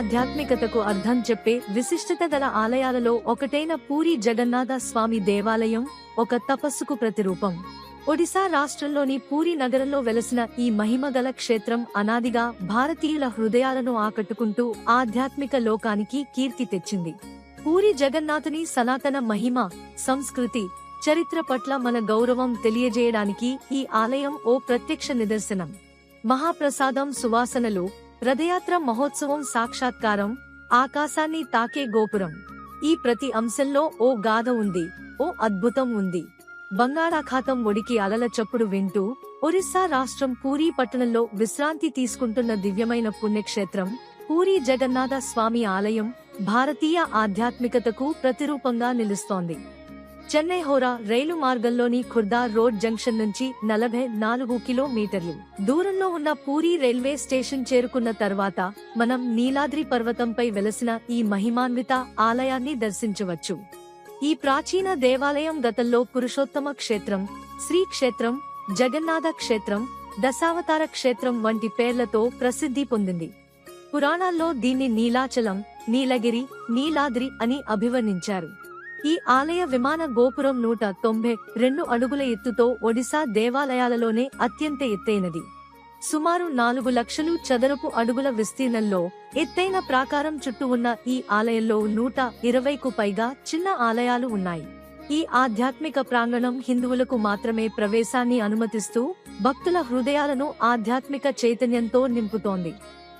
ఆధ్యాత్మికతకు అర్థం చెప్పే విశిష్టత గల ఆలయాలలో ఒకటైన పూరి జగన్నాథ స్వామి దేవాలయం ఒక తపస్సుకు ప్రతిరూపం. ఒడిశా రాష్ట్రంలోని పూరి నగరంలో వెలసిన ఈ మహిమగల క్షేత్రం అనాదిగా భారతీయుల హృదయాలను ఆకట్టుకుంటూ ఆధ్యాత్మిక లోకానికి కీర్తి తెచ్చింది. పూరి జగన్నాథుని సనాతన మహిమ సంస్కృతి చరిత్ర పట్ల మన గౌరవం తెలియజేయడానికి ఈ ఆలయం ఓ ప్రత్యక్ష నిదర్శనం. మహాప్రసాదం సువాసనలు రథయాత్ర మహోత్సవం సాక్షాత్కారం. ఆకాశాన్ని తాకే గోపురం. ఈ ప్రతి అంశంలో ఓ గాథ ఉంది. ఓ అద్భుతం ఉంది. బంగాళాఖాతం ఒడికి అలల చప్పుడు వింటూ ఒరిస్సా రాష్ట్రం పూరీ పట్టణంలో విశ్రాంతి తీసుకుంటున్న దివ్యమైన పుణ్యక్షేత్రం. పూరీ జగన్నాథ స్వామి ఆలయం భారతీయ ఆధ్యాత్మికతకు ప్రతిరూపంగా నిలుస్తోంది. చెన్నై హోరా రైలు మార్గంలోని ఖుర్దా రోడ్ జంక్షన్ నుంచి నలభై నాలుగు కిలోమీటర్లు. దూరంలో ఉన్న పూరి రైల్వే స్టేషన్ చేరుకున్న తర్వాత మనం నీలాద్రి పర్వతంపై వెలసిన ఈ మహిమాన్విత ఆలయాన్ని దర్శించవచ్చు. ఈ ప్రాచీన దేవాలయం గతంలో పురుషోత్తమ క్షేత్రం శ్రీ క్షేత్రం జగన్నాథ క్షేత్రం దశావతార క్షేత్రం వంటి పేర్లతో ప్రసిద్ధి పొందింది. పురాణాల్లో దీన్ని నీలాచలం నీలగిరి నీలాద్రి అని అభివర్ణించారు. ఈ ఆలయ విమాన గోపురం నూట తొంభై రెండు అడుగుల ఎత్తుతో ఒడిశా దేవాలయాలలోనే అత్యంత ఎత్తైనది. సుమారు నాలుగు లక్షలు చదరపు అడుగుల విస్తీర్ణంలో ఎత్తైన ప్రాకారం చుట్టూ ఉన్న ఈ ఆలయంలో నూట ఇరవైకు పైగా చిన్న ఆలయాలు ఉన్నాయి. ఈ ఆధ్యాత్మిక ప్రాంగణం హిందువులకు మాత్రమే ప్రవేశాన్ని అనుమతిస్తూ భక్తుల హృదయాలను ఆధ్యాత్మిక చైతన్యంతో నింపుతోంది.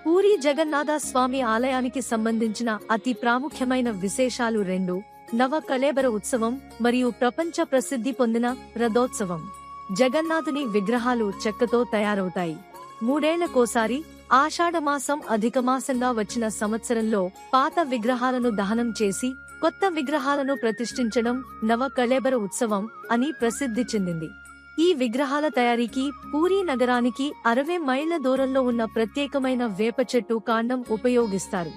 పూరి జగన్నాథ స్వామి ఆలయానికి సంబంధించిన అతి ప్రాముఖ్యమైన విశేషాలు రెండు నవ కళేబర ఉత్సవం మరియు ప్రపంచ ప్రసిద్ధి పొందిన రథోత్సవం. జగన్నాథుని విగ్రహాలు చెక్కతో తయారవుతాయి. మూడేళ్ళకోసారి ఆషాఢమాసం అధిక మాసంగా వచ్చిన సంవత్సరంలో పాత విగ్రహాలను దహనం చేసి కొత్త విగ్రహాలను ప్రతిష్ఠించడం నవ కళేబర ఉత్సవం అని ప్రసిద్ధి చెందింది. ఈ విగ్రహాల తయారీకి పూరీ నగరానికి అరవై మైళ్ళ దూరంలో ఉన్న ప్రత్యేకమైన వేప చెట్టు కాండం ఉపయోగిస్తారు.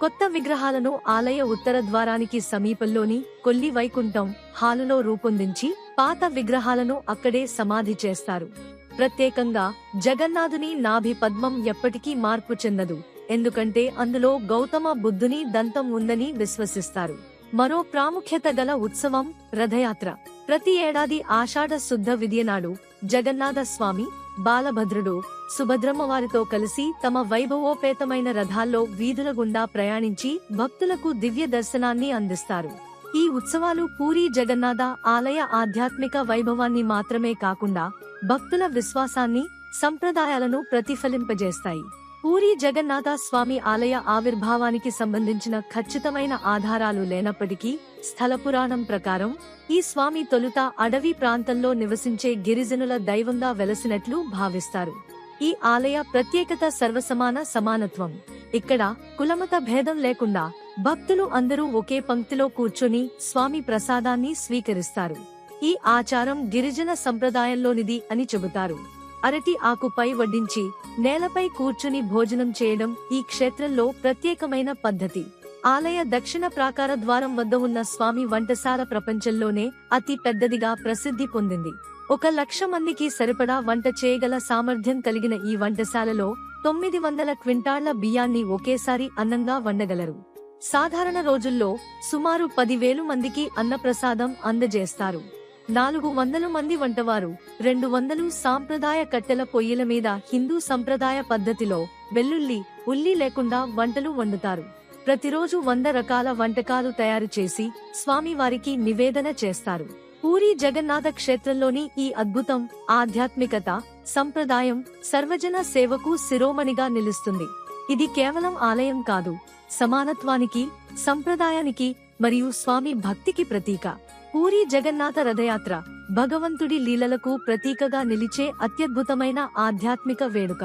కొత్త విగ్రహాలను ఆలయ ఉత్తర ద్వారానికి సమీపంలోని కొల్లి వైకుంఠం హాలులో రూపొందించి పాత విగ్రహాలను అక్కడే సమాధి చేస్తారు. ప్రత్యేకంగా జగన్నాథుని నాభి పద్మం ఎప్పటికీ మార్పు చెందదు. ఎందుకంటే అందులో గౌతమ బుద్ధుని దంతం ఉందని విశ్వసిస్తారు. మరో ప్రాముఖ్యత గల ఉత్సవం రథయాత్ర. ప్రతి ఏడాది ఆషాఢ శుద్ధ విద్యనాడు జగన్నాథ స్వామి బాలభద్రుడు సుభద్రమ్మ వారితో కలిసి తమ వైభవోపేతమైన రథాల్లో వీధుల గుండా ప్రయాణించి భక్తులకు దివ్య దర్శనాన్ని అందిస్తారు. ఈ ఉత్సవాలు పూరీ జగన్నాథ ఆలయ ఆధ్యాత్మిక వైభవాన్ని మాత్రమే కాకుండా భక్తుల విశ్వాసాన్ని సంప్రదాయాలను ప్రతిఫలింపజేస్తాయి. పూరి జగన్నాథ స్వామి ఆలయ ఆవిర్భావానికి సంబంధించిన ఖచ్చితమైన ఆధారాలు లేనప్పటికీ స్థల పురాణం ప్రకారం ఈ స్వామి తొలుత అడవి ప్రాంతంలో నివసించే గిరిజనుల దైవంగా వెలసినట్లు భావిస్తారు. ఈ ఆలయ ప్రత్యేకత సర్వసమాన సమానత్వం. ఇక్కడ కులమత భేదం లేకుండా భక్తులు అందరూ ఒకే పంక్తిలో కూర్చొని స్వామి ప్రసాదాన్ని స్వీకరిస్తారు. ఈ ఆచారం గిరిజన సంప్రదాయంలోనిది అని చెబుతారు. అరటి ఆకుపై వడ్డించి నేలపై కూర్చుని భోజనం చేయడం ఈ క్షేత్రంలో ప్రత్యేకమైన పద్ధతి. ఆలయ దక్షిణ ప్రాకార ద్వారం వద్ద ఉన్న స్వామి వంటశాల ప్రపంచంలోనే అతి పెద్దదిగా ప్రసిద్ధి పొందింది. ఒక లక్ష మందికి సరిపడా వంట చేయగల సామర్థ్యం కలిగిన ఈ వంటశాలలో తొమ్మిది వందల క్వింటాళ్ళ బియ్యాన్ని ఒకేసారి అన్నంగా వండగలరు. సాధారణ రోజుల్లో సుమారు పదివేలు మందికి అన్నప్రసాదం అందజేస్తారు. నాలుగు వందల మంది వంటవారు రెండు వందలు సాంప్రదాయ కట్టెల పొయ్యిల మీద హిందూ సంప్రదాయ పద్ధతిలో వెల్లుల్లి ఉల్లి లేకుండా వంటలు వండుతారు. ప్రతిరోజు వంద రకాల వంటకాలు తయారు చేసి స్వామివారికి నివేదన చేస్తారు. పూరి జగన్నాథ క్షేత్రంలోని ఈ అద్భుతం ఆధ్యాత్మికత సంప్రదాయం సర్వజన సేవకు శిరోమణిగా నిలుస్తుంది. ఇది కేవలం ఆలయం కాదు సమానత్వానికి సంప్రదాయానికి మరియు స్వామి భక్తికి ప్రతీక. పూరి జగన్నాథ రథయాత్ర భగవంతుడి లీలలకు ప్రతీకగా నిలిచే అత్యద్భుతమైన ఆధ్యాత్మిక వేడుక.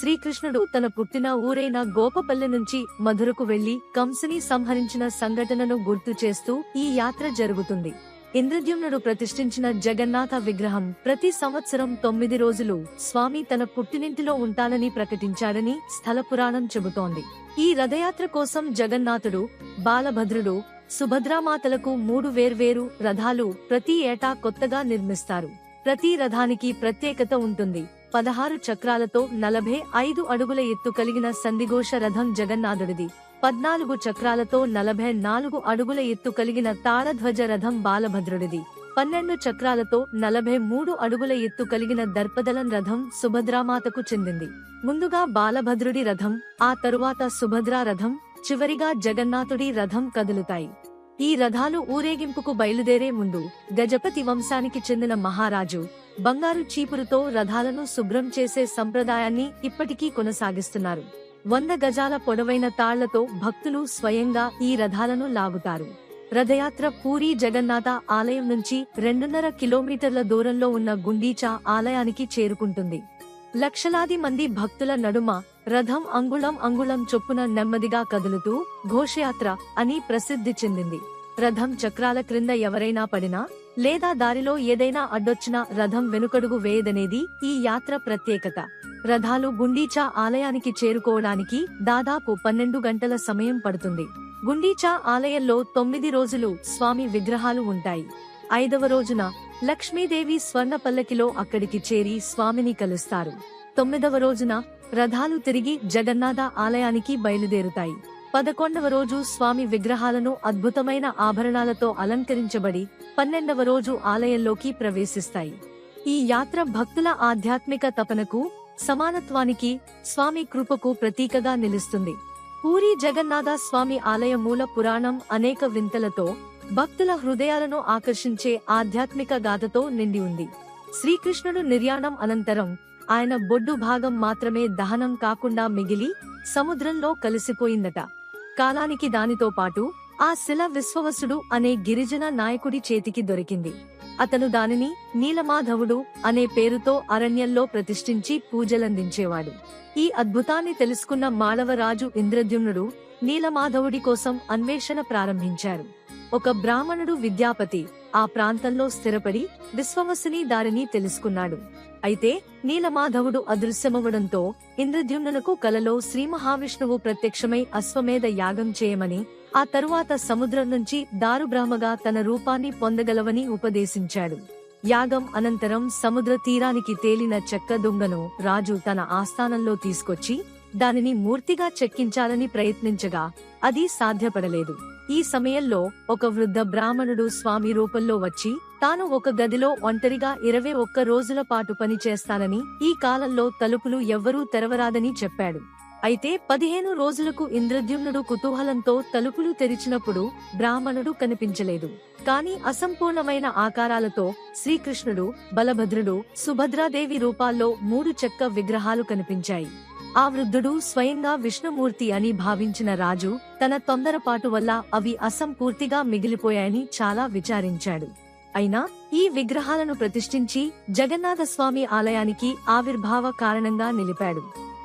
శ్రీకృష్ణుడు తన పుట్టిన ఊరైన గోపపల్లె నుంచి మధురకు వెళ్ళి కంసుని సంహరించిన సంఘటనను గుర్తు చేస్తూ ఈ యాత్ర జరుగుతుంది. ఇంద్రద్యుమ్నుడు ప్రతిష్ఠించిన జగన్నాథ విగ్రహం ప్రతి సంవత్సరం తొమ్మిది రోజులు స్వామి తన పుట్టినింటిలో ఉంటానని ప్రకటించాడని స్థల పురాణం చెబుతోంది. ఈ రథయాత్ర కోసం జగన్నాథుడు బాలభద్రుడు సుభద్రామాతలకు మూడు వేర్వేరు రథాలు ప్రతి ఏటా కొత్తగా నిర్మిస్తారు. ప్రతి రథానికి ప్రత్యేకత ఉంటుంది. పదహారు చక్రాలతో నలభై ఐదు అడుగుల ఎత్తు కలిగిన సందిఘోష రథం జగన్నాథుడిది. పద్నాలుగు చక్రాలతో నలభై నాలుగు అడుగుల ఎత్తు కలిగిన తారధ్వజ రథం బాలభద్రుడిది. పన్నెండు చక్రాలతో నలభై మూడు అడుగుల ఎత్తు కలిగిన దర్పదలం రథం సుభద్రామాతకు చెందింది. ముందుగా బాలభద్రుడి రథం ఆ తరువాత సుభద్రా రథం చివరిగా జగన్నాథుడి రథం కదులుతాయి. ఈ రథాలు ఊరేగింపుకు బయలుదేరే ముందు గజపతి వంశానికి చెందిన మహారాజు బంగారు చీపురుతో రథాలను శుభ్రం చేసే సంప్రదాయాన్ని ఇప్పటికీ కొనసాగిస్తున్నారు. వంద గజాల పొడవైన తాళ్ళతో భక్తులు స్వయంగా ఈ రథాలను లాగుతారు. రథయాత్ర పూరి జగన్నాథ ఆలయం నుంచి రెండున్నర కిలోమీటర్ల దూరంలో ఉన్న గుండీచా ఆలయానికి చేరుకుంటుంది. లక్షలాది మంది భక్తుల నడుమ రథం అంగుళం అంగుళం చొప్పున నెమ్మదిగా కదులుతూ ఘోషయాత్ర అని ప్రసిద్ధి చెందింది. రథం చక్రాల క్రింద ఎవరైనా పడినా లేదా దారిలో ఏదైనా అడ్డొచ్చినా రథం వెనుకడుగు వేయదనేది ఈ యాత్ర ప్రత్యేకత. రథాలు గుండీచా ఆలయానికి చేరుకోవడానికి దాదాపు పన్నెండు గంటల సమయం పడుతుంది. గుండీచా ఆలయంలో తొమ్మిది రోజులు స్వామి విగ్రహాలు ఉంటాయి. ఐదవ రోజున లక్ష్మీదేవి స్వర్ణ పల్లకిలో అక్కడికి చేరి స్వామిని కలుస్తారు. తొమ్మిదవ రోజున రథాలు తిరిగి జగన్నాథ ఆలయానికి బయలుదేరుతాయి. పదకొండవ రోజు స్వామి విగ్రహాలను అద్భుతమైన ఆభరణాలతో అలంకరించబడి పన్నెండవ రోజు ఆలయంలోకి ప్రవేశిస్తాయి. ఈ యాత్ర భక్తుల ఆధ్యాత్మిక తపనకు సమానత్వానికి స్వామి కృపకు ప్రతీకగా నిలుస్తుంది. పూరి జగన్నాథ స్వామి ఆలయ మూల పురాణం అనేక వింతలతో భక్తుల హృదయాలను ఆకర్షించే ఆధ్యాత్మిక గాథతో నిండి ఉంది. శ్రీకృష్ణుడు నిర్యాణం అనంతరం ఆయన బొడ్డు భాగం మాత్రమే దహనం కాకుండా మిగిలి సముద్రంలో కలిసిపోయిందట. కాలానికి దానితో పాటు ఆ శిల విశ్వవసుడు అనే గిరిజన నాయకుడి చేతికి దొరికింది. అతను దానిని నీలమాధవుడు అనే పేరుతో అరణ్యంలో ప్రతిష్ఠించి పూజలందించేవాడు. ఈ అద్భుతాన్ని తెలుసుకున్న మాళవరాజు ఇంద్రద్యుమ్నుడు నీలమాధవుడి కోసం అన్వేషణ ప్రారంభించారు. ఒక బ్రాహ్మణుడు విద్యాపతి ఆ ప్రాంతంలో స్థిరపడి విశ్వమసుని దారిని తెలుసుకున్నాడు. అయితే నీలమాధవుడు అదృశ్యమవడంతో ఇంద్రద్యుమ్నులకు కలలో శ్రీ మహావిష్ణువు ప్రత్యక్షమై అశ్వమేధ యాగం చేయమని ఆ తరువాత సముద్రం నుంచి దారుబ్రహ్మగా తన రూపాన్ని పొందగలవని ఉపదేశించాడు. యాగం అనంతరం సముద్ర తీరానికి తేలిన చెక్క దుంగను రాజు తన ఆస్థానంలో తీసుకొచ్చి దానిని మూర్తిగా చెక్కించాలని ప్రయత్నించగా అది సాధ్యపడలేదు. ఈ సమయంలో ఒక వృద్ధ బ్రాహ్మణుడు స్వామి రూపంలో వచ్చి తాను ఒక గదిలో ఒంటరిగా ఇరవై ఒక్క రోజుల పాటు పని చేస్తానని ఈ కాలంలో తలుపులు ఎవ్వరూ తెరవరాదని చెప్పాడు. అయితే పదిహేను రోజులకు ఇంద్రద్యుమ్నుడు కుతూహలంతో తలుపులు తెరిచినప్పుడు బ్రాహ్మణుడు కనిపించలేదు. కాని అసంపూర్ణమైన ఆకారాలతో శ్రీకృష్ణుడు బలభద్రుడు సుభద్రాదేవి రూపాల్లో మూడు చెక్క విగ్రహాలు కనిపించాయి. ఆ వృద్ధుడు స్వయంగా విష్ణుమూర్తి అని భావించిన రాజు తన తొందరపాటు వల్ల అవి అసంపూర్తిగా మిగిలిపోయాయని చాలా విచారించాడు. అయినా ఈ విగ్రహాలను ప్రతిష్ఠించి జగన్నాథ స్వామి ఆలయానికి ఆవిర్భావ కారణంగా నిలిపాడు.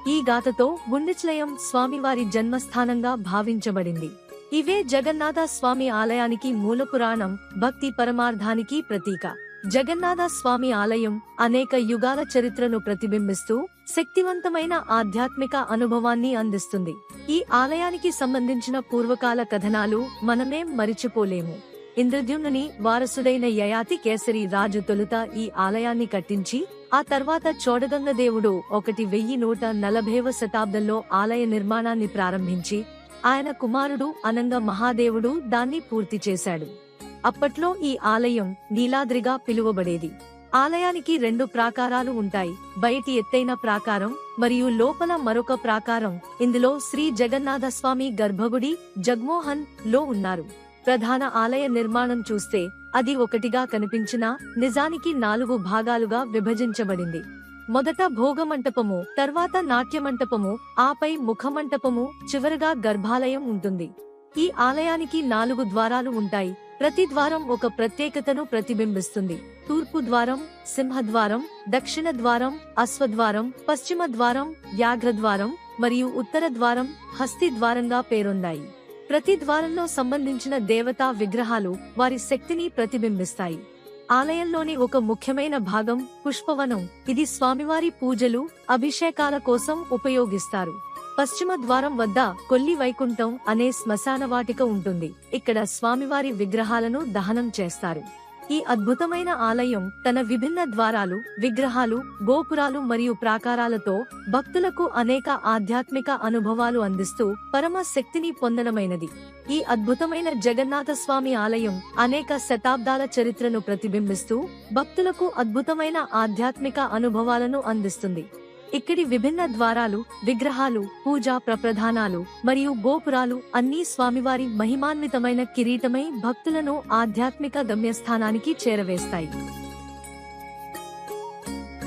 ఈ గాథతో గుండెచలయం స్వామివారి జన్మస్థానంగా భావించబడింది. ఇవే జగన్నాథ స్వామి ఆలయానికి మూల పురాణం భక్తి పరమార్థానికి ప్రతీక. జగన్నాథ స్వామి ఆలయం అనేక యుగాల చరిత్రను ప్రతిబింబిస్తూ శక్తివంతమైన ఆధ్యాత్మిక అనుభవాన్ని అందిస్తుంది. ఈ ఆలయానికి సంబంధించిన పూర్వకాల కథనాలు మనమేం మరిచిపోలేము. ఇంద్రద్యుమ్నుని వారసుడైన యయాతి కేసరి రాజు తొలుత ఈ ఆలయాన్ని కట్టించి ఆ తర్వాత చోడగంగ దేవుడు ఒకటి వెయ్యి నూట నలభైవ శతాబ్దంలో ఆలయ నిర్మాణాన్ని ప్రారంభించి ఆయన కుమారుడు అనంగ మహాదేవుడు దాన్ని పూర్తి చేశాడు. అప్పట్లో ఈ ఆలయం నీలాద్రిగా పిలువబడేది. ఆలయానికి రెండు ప్రాకారాలు ఉంటాయి. బయటి ఎత్తైన ప్రాకారం మరియు లోపల మరొక ప్రాకారం. ఇందులో శ్రీ జగన్నాథస్వామి గర్భగుడి జగ్మోహన్లో ఉన్నారు. ప్రధాన ఆలయ నిర్మాణం చూస్తే అది ఒకటిగా కనిపించినా నిజానికి నాలుగు భాగాలుగా విభజించబడింది. మొదట భోగమంటపము తర్వాత నాట్యమంటపము ఆపై ముఖమంటపము చివరగా గర్భాలయం ఉంటుంది. ఈ ఆలయానికి నాలుగు ద్వారాలు ఉంటాయి. ప్రతి ద్వారం ఒక ప్రత్యేకతను ప్రతిబింబిస్తుంది. తూర్పు ద్వారం సింహద్వారం దక్షిణ ద్వారం అశ్వద్వారం పశ్చిమ ద్వారం వ్యాఘ్రద్వారం మరియు ఉత్తర ద్వారం హస్తి ద్వారంగా పేరొందాయి. ప్రతి ద్వారంలో సంబంధించిన దేవతా విగ్రహాలు వారి శక్తిని ప్రతిబింబిస్తాయి. ఆలయంలోని ఒక ముఖ్యమైన భాగం పుష్పవనం. ఇది స్వామివారి పూజలు అభిషేకాల కోసం ఉపయోగిస్తారు. పశ్చిమ ద్వారం వద్ద కొల్లి వైకుంఠం అనే శ్మశాన వాటిక ఉంటుంది. ఇక్కడ స్వామివారి విగ్రహాలను దహనం చేస్తారు. ఈ అద్భుతమైన ఆలయం తన విభిన్న ద్వారాలు విగ్రహాలు గోపురాలు మరియు ప్రాకారాలతో భక్తులకు అనేక ఆధ్యాత్మిక అనుభవాలు అందిస్తూ పరమ శక్తిని పొందడమైనది. ఈ అద్భుతమైన జగన్నాథ స్వామి ఆలయం అనేక శతాబ్దాల చరిత్రను ప్రతిబింబిస్తూ భక్తులకు అద్భుతమైన ఆధ్యాత్మిక అనుభవాలను అందిస్తుంది. ఇక్కడి విభిన్న ద్వారాలు విగ్రహాలు పూజా ప్రప్రధానాలు మరియు గోపురాలు అన్నీ స్వామివారి మహిమాన్వితమైన కిరీటమై భక్తులను ఆధ్యాత్మిక గమ్యస్థానానికి చేరవేస్తాయి.